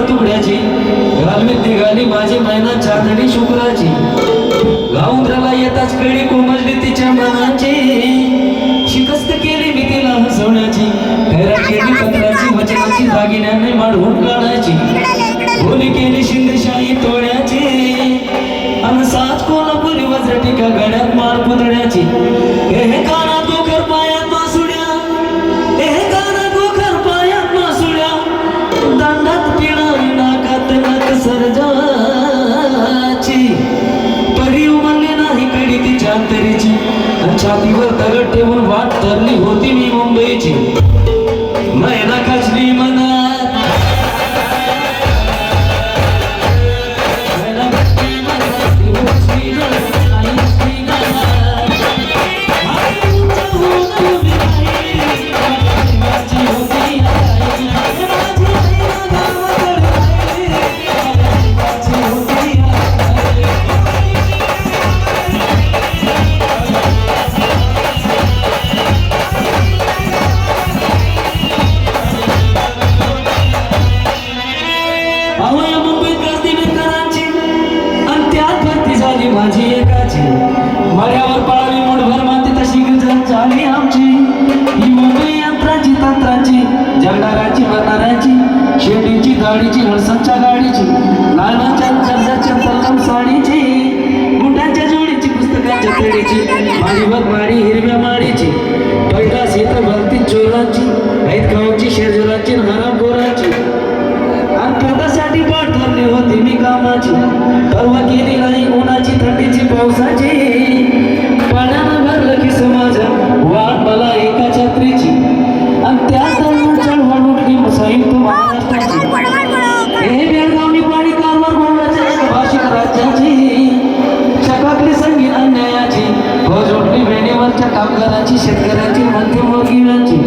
झाली तुकड्याची. घालवीत निघाली माझी मैना चांदणी शुक्राची. गाऊंद्राला येताच कळी कोमजली तिच्या मनाची. शिकस्त केली मी तिला हसवण्याची. खैरात केली पत्राची वचनाची दागिन्याने माडवून काढायची. बोली केली शिंदेशाही तोड्याची आणि सात कोल्हापुरी वज्रटिका गड्यात मार पुतण्याची हे माझी एकाची मळ्यावर पळाली मुठभर माती तशी गजर झाली आमची. ही मुंबई यंत्राची तंत्राची जगणाऱ्याची मरणाऱ्याची शेडीची गाडीची हळसांच्या गाडीची नानाच्या शेतकऱ्यांची मध्यमवर्गीयांची